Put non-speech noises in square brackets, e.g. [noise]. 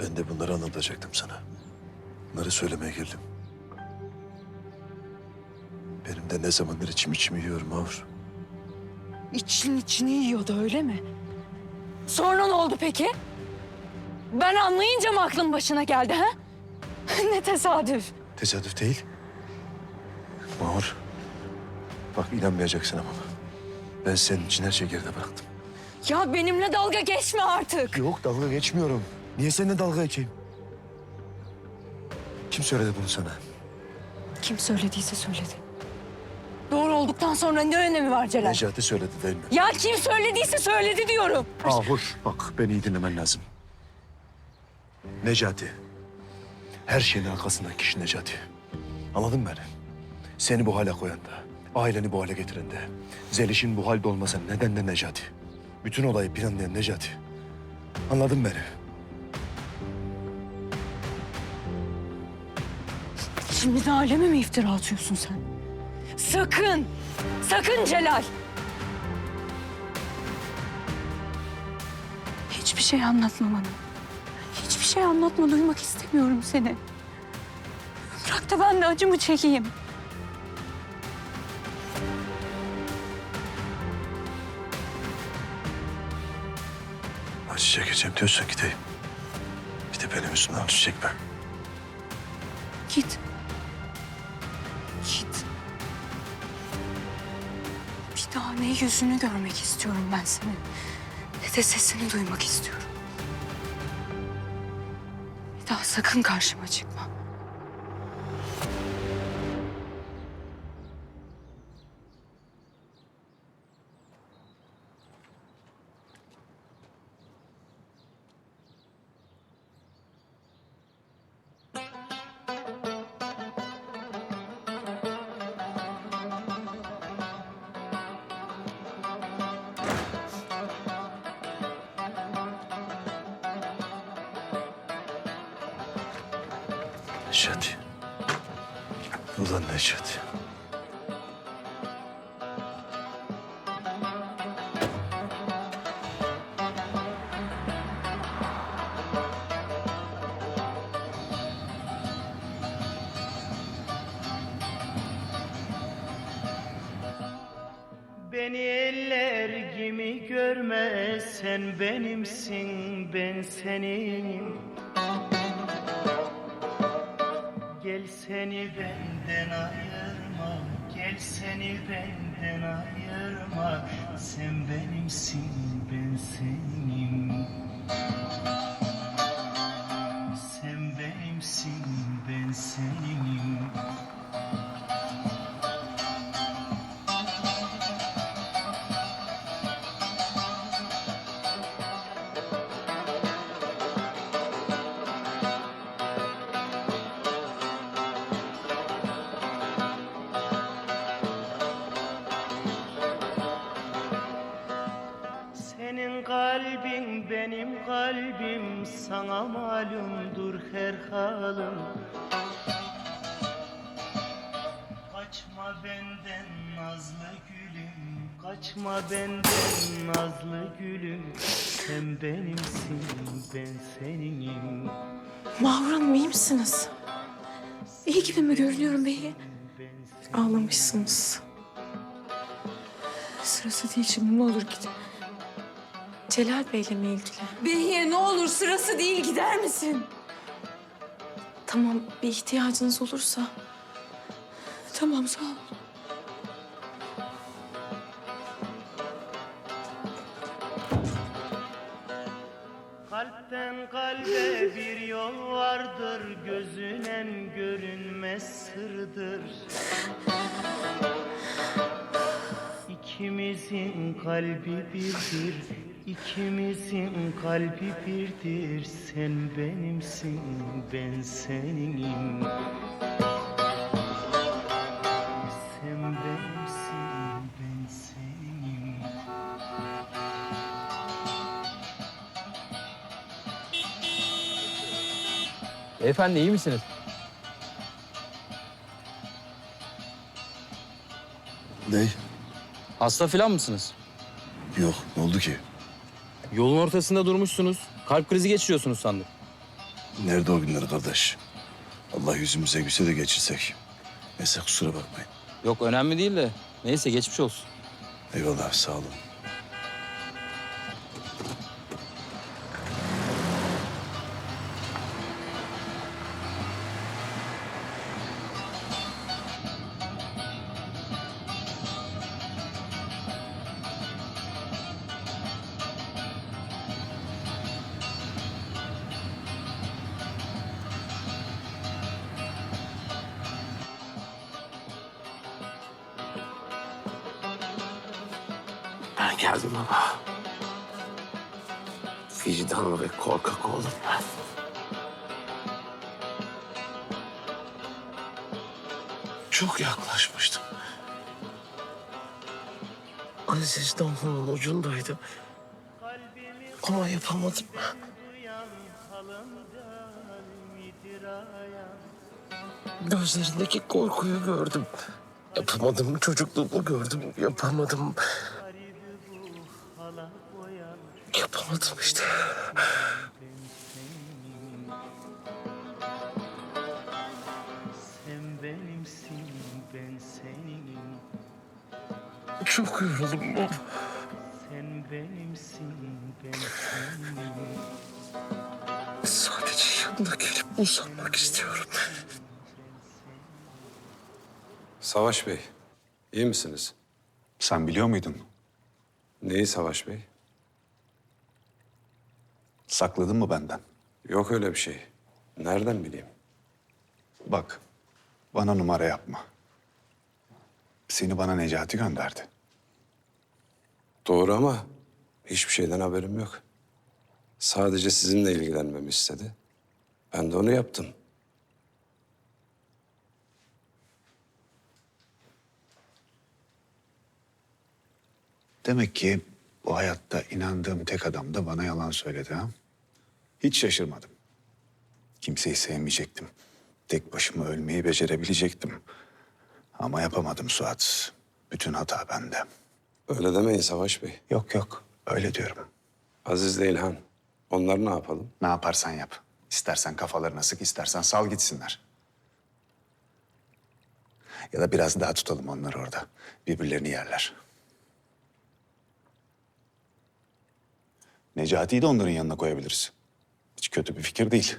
Ben de bunları anlatacaktım sana. Bunları söylemeye geldim. Benim de ne zamandır içim içimi yiyor Mahur. İçin içini yiyordu öyle mi? Sonra ne oldu peki? Ben anlayınca mı aklın başına geldi ha? [laughs] ne tesadüf. Tesadüf değil. Mahur. Bak inanmayacaksın ama. Ben senin için her şeyi geride bıraktım. Ya benimle dalga geçme artık. Yok dalga geçmiyorum. Niye seninle dalga geçeyim? Kim söyledi bunu sana? Kim söylediyse söyledi. Doğru olduktan sonra ne önemi var Celal? Necati söyledi değil mi? Ya kim söylediyse söyledi diyorum. Mahur bak beni iyi dinlemen lazım. Necati. Her şeyin arkasındaki kişi Necati. Anladın mı beni? Seni bu hale koyan da, aileni bu hale getiren de, Zeliş'in bu halde olmasa neden de Necati. Bütün olayı planlayan Necati. Anladın beni? Şimdi de aleme mi iftira atıyorsun sen? Sakın! Sakın Celal! Hiçbir şey anlatma bana. Hiçbir şey anlatma, duymak istemiyorum seni. Bırak da ben de acımı çekeyim. Acı çekeceğim diyorsan gideyim. Bir de benim üstümden çekme. Git. Git. Ne yüzünü görmek istiyorum ben senin. Ne de sesini duymak istiyorum. Bir daha sakın karşıma çıkma. Necati. Ulan Necati. Beni eller gibi görme sen benimsin ben senin Gel seni benden ayırma. Gel seni benden ayırma. Sen benimsin ben senin sana malumdur her halim Kaçma benden nazlı gülüm Kaçma benden nazlı gülüm Sen benimsin ben seninim Mahur Hanım iyi misiniz? İyi gibi mi görünüyorum ben Ağlamışsınız. Sırası değil şimdi ne olur gidin. Celal Bey'le mi ilgili? Behiye ne olur sırası değil gider misin? Tamam bir ihtiyacınız olursa. Tamam sağ ol. Kalpten kalbe bir yol vardır Gözünen görünmez sırdır İkimizin kalbi birdir İkimizin kalbi birdir Sen benimsin ben seninim Sen benimsin ben seninim Beyefendi iyi misiniz? Ne? Hasta falan mısınız? Yok ne oldu ki? Yolun ortasında durmuşsunuz. Kalp krizi geçiriyorsunuz sandım. Nerede o günler kardeş? Allah yüzümüze gülse de geçirsek. Neyse kusura bakmayın. Yok önemli değil de. Neyse geçmiş olsun. Eyvallah sağ olun. Geldim ama vicdanlı ve korkak oldum ben. Çok yaklaşmıştım. Aziz damlanın ucundaydı. Ama yapamadım. Gözlerindeki korkuyu gördüm. Yapamadım. Çocukluğumu gördüm. Yapamadım. Yapamadım işte. Sen benimsin ben seninim Çok yoruldum baba. Sen benimsin ben seninim Sadece yanına gelip uzanmak istiyorum. Savaş Bey, iyi misiniz? Sen biliyor muydun? Neyi Savaş Bey? Sakladın mı benden? Yok öyle bir şey. Nereden bileyim? Bak, bana numara yapma. Seni bana Necati gönderdi. Doğru ama hiçbir şeyden haberim yok. Sadece sizinle ilgilenmemi istedi. Ben de onu yaptım. Demek ki bu hayatta inandığım tek adam da bana yalan söyledi ha? Hiç şaşırmadım. Kimseyi sevmeyecektim. Tek başıma ölmeyi becerebilecektim. Ama yapamadım Suat. Bütün hata bende. Öyle demeyin Savaş Bey. Yok yok, öyle diyorum. Aziz ile İlhan, onlar ne yapalım? Ne yaparsan yap. İstersen kafalarına sık, istersen sal gitsinler. Ya da biraz daha tutalım onları orada. Birbirlerini yerler. Necati'yi de onların yanına koyabiliriz. Hiç kötü bir fikir değil.